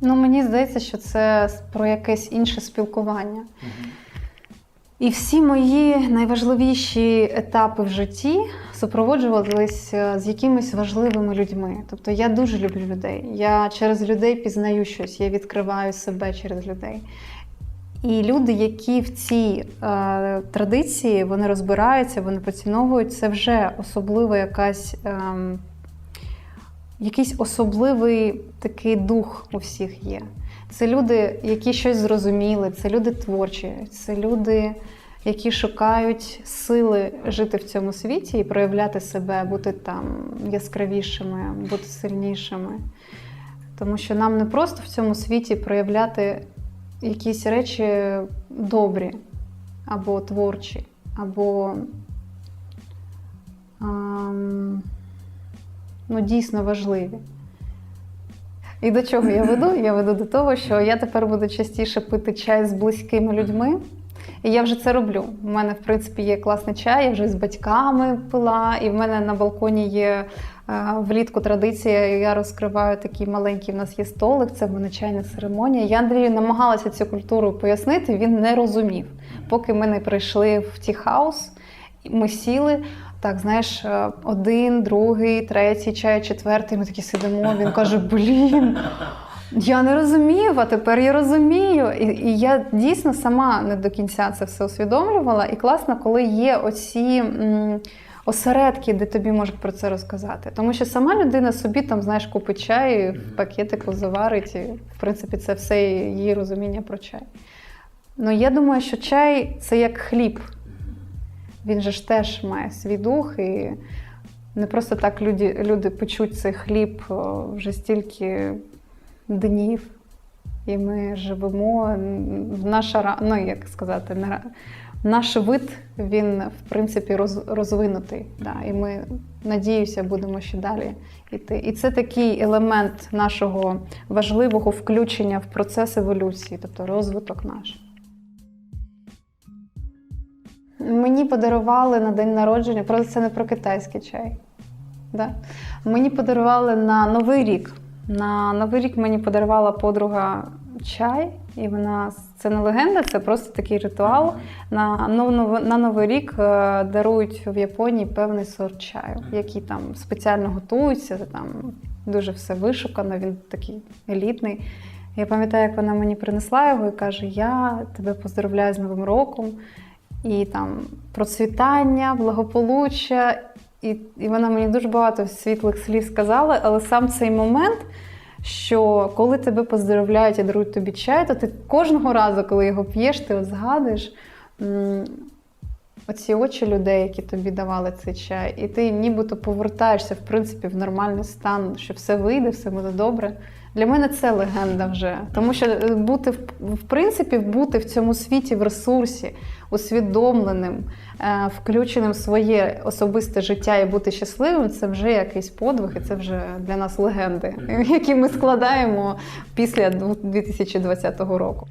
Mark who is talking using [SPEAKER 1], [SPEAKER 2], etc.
[SPEAKER 1] Ну, мені здається, що це про якесь інше спілкування. І всі мої найважливіші етапи в житті супроводжувалися з якимись важливими людьми. Тобто я дуже люблю людей. Я через людей пізнаю щось, я відкриваю себе через людей. І люди, які в цій е, традиції вони розбираються, вони поціновують, це вже особлива якась. ем, якийсь особливий такий дух у всіх є. Це люди, які щось зрозуміли, це люди творчі, це люди, які шукають сили жити в цьому світі і проявляти себе, бути там яскравішими, бути сильнішими. Тому що нам не просто в цьому світі проявляти якісь речі добрі або творчі, або ем, ну, дійсно важливі. І до чого я веду? Я веду до того, що я тепер буду частіше пити чай з близькими людьми. І я вже це роблю. У мене, в принципі, є класний чай, я вже з батьками пила, і в мене на балконі є е, влітку традиція. Я розкриваю такий маленький в нас є столик, це в мене чайна церемонія. Я Андрію намагалася цю культуру пояснити, він не розумів. Поки ми не прийшли в ті хаус, ми сіли. Так, знаєш, е, один, другий, третій чай, четвертий. Ми такі сидимо. Він каже: Блін, я не розумів, а тепер я розумію. І, і я дійсно сама не до кінця це все усвідомлювала. І класно, коли є оці. м, Осередки, де тобі можуть про це розказати. Тому що сама людина собі там, знаєш, купить чай, в пакетику заварить, і в принципі це все її розуміння про чай. Ну я думаю, що чай це як хліб. Він же ж теж має свій дух, і не просто так люди, люди печуть цей хліб вже стільки днів. І ми живемо в наша ну як сказати, наш вид він в принципі роз, розвинутий. Да, і ми надіюся, будемо ще далі йти. І це такий елемент нашого важливого включення в процес еволюції, тобто розвиток наш. Мені подарували на день народження, просто це не про китайський чай. Да? Мені подарували на Новий рік. На Новий рік мені подарувала подруга чай, і вона це не легенда, це просто такий ритуал. На, на Новий рік е, дарують в Японії певний сорт чаю, який там спеціально готується, там дуже все вишукано, він такий елітний. Я пам'ятаю, як вона мені принесла його і каже: Я тебе поздравляю з Новим роком і там процвітання, благополуччя. І, і вона мені дуже багато світлих слів сказала, але сам цей момент, що коли тебе поздравляють і дарують тобі чай, то ти кожного разу, коли його п'єш, ти от згадуєш оці очі людей, які тобі давали цей чай, і ти нібито повертаєшся в принципі в нормальний стан, що все вийде, все буде добре. Для мене це легенда вже. Тому що е, бути в, принципі, бути в цьому світі в ресурсі, усвідомленим, е, включеним в своє особисте життя і бути щасливим це вже якийсь подвиг, і це вже для нас легенди, які ми складаємо після 2020 року.